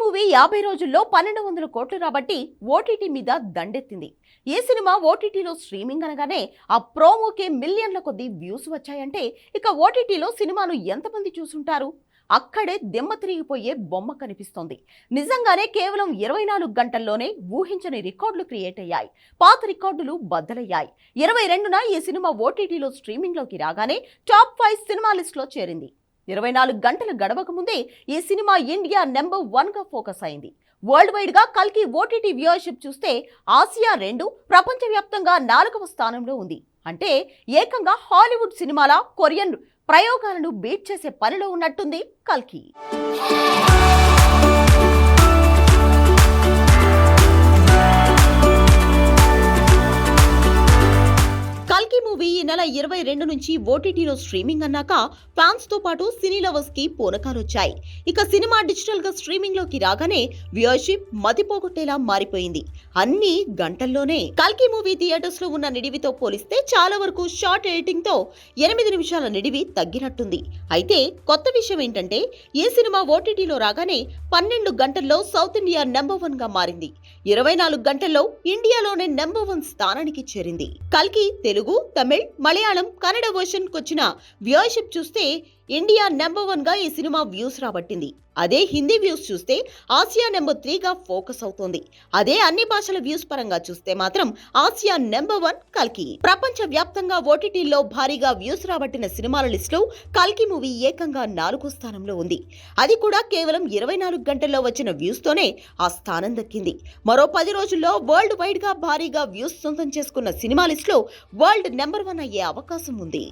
Movie యాభై రోజుల్లో పన్నెండు వందల కోట్లు రాబట్టి ఓటీటీ మీద దండెత్తింది. ఈ సినిమా ఓటీటీలో స్ట్రీమింగ్ అనగానే ఆ ప్రోమోకే మిలియన్ల కొద్ది వ్యూస్ వచ్చాయంటే ఇక ఓటీటీలో సినిమాను ఎంతమంది చూసుంటారు? అక్కడే దెమ్మ తిరిగిపోయే బొమ్మ కనిపిస్తోంది. నిజంగానే కేవలం ఇరవై నాలుగు గంటల్లోనే ఊహించని రికార్డులు క్రియేట్ అయ్యాయి. పాత రికార్డులు బద్దలయ్యాయి. ఇరవై రెండున ఈ సినిమా ఓటీటీలో స్ట్రీమింగ్లోకి రాగానే టాప్ ఫైవ్ సినిమా లిస్ట్లో చేరింది. ఇరవై నాలుగు గంటలు గడవక ముందే ఈ సినిమా ఇండియా నెంబర్ వన్గా ఫోకస్ అయింది. వరల్డ్ వైడ్గా కల్కి ఓటీటీ వ్యూయర్షిప్ చూస్తే ఆసియా రెండు ప్రపంచవ్యాప్తంగా నాలుగవ స్థానంలో ఉంది. అంటే ఏకంగా హాలీవుడ్ సినిమాల కొరియన్ ప్రయోగాలను బీట్ చేసే పనిలో ఉన్నట్టుంది కల్కి. నెల ఇరవై రెండు నుంచి ఓటీటీలో స్ట్రీమింగ్ అన్నాక ఫ్యాన్స్తో పాటు సినీ లవర్స్కి పూనకాలొచ్చాయి. ఇక సినిమా డిజిటల్గా స్ట్రీమింగ్లోకి రాగానే వ్యూయర్షిప్ మతిపోగొట్టేలా మారిపోయింది. అన్ని గంటల్లోనే కల్కి మూవీ థియేటర్స్లో ఉన్న నిడివితో పోలిస్తే చాలా వరకు షార్ట్ ఎడిటింగ్తో ఎనిమిది నిమిషాల నిడివి తగ్గినట్టుంది. అయితే కొత్త విషయం ఏంటంటే ఈ సినిమా ఓటీటీలో రాగానే పన్నెండు గంటల్లో సౌత్ ఇండియా నెంబర్ వన్గా మారింది. ఇరవై నాలుగు గంటల్లో ఇండియాలోనే నెంబర్ వన్ స్థానానికి చేరింది. కల్కి తెలుగు తమిళ్ మలయాళం కన్నడ వర్షన్కి వచ్చిన వ్యూయర్షిప్ చూస్తే ఇండియా నెంబర్ వన్గా ఈ సినిమా వ్యూస్ రాబట్టింది. అదే హిందీ వ్యూస్ చూస్తే ఆసియా నెంబర్ త్రీగా ఫోకస్ అవుతోంది. అదే అన్ని భాషల వ్యూస్ పరంగా చూస్తే మాత్రం ఆసియా నెంబర్ వన్ కల్కి. ప్రపంచ వ్యాప్తంగా ఓటీటీల్లో భారీగా వ్యూస్ రాబట్టిన సినిమాల లిస్టులో కల్కి మూవీ ఏకంగా నాలుగో స్థానంలో ఉంది. అది కూడా కేవలం ఇరవై నాలుగు గంటల్లో వచ్చిన వ్యూస్తోనే ఆ స్థానం దక్కింది. మరో పది రోజుల్లో వరల్డ్ వైడ్గా భారీగా వ్యూస్ సొంతం చేసుకున్న సినిమా లిస్టులో వరల్డ్ నెంబర్ వన్ అయ్యే అవకాశం ఉంది.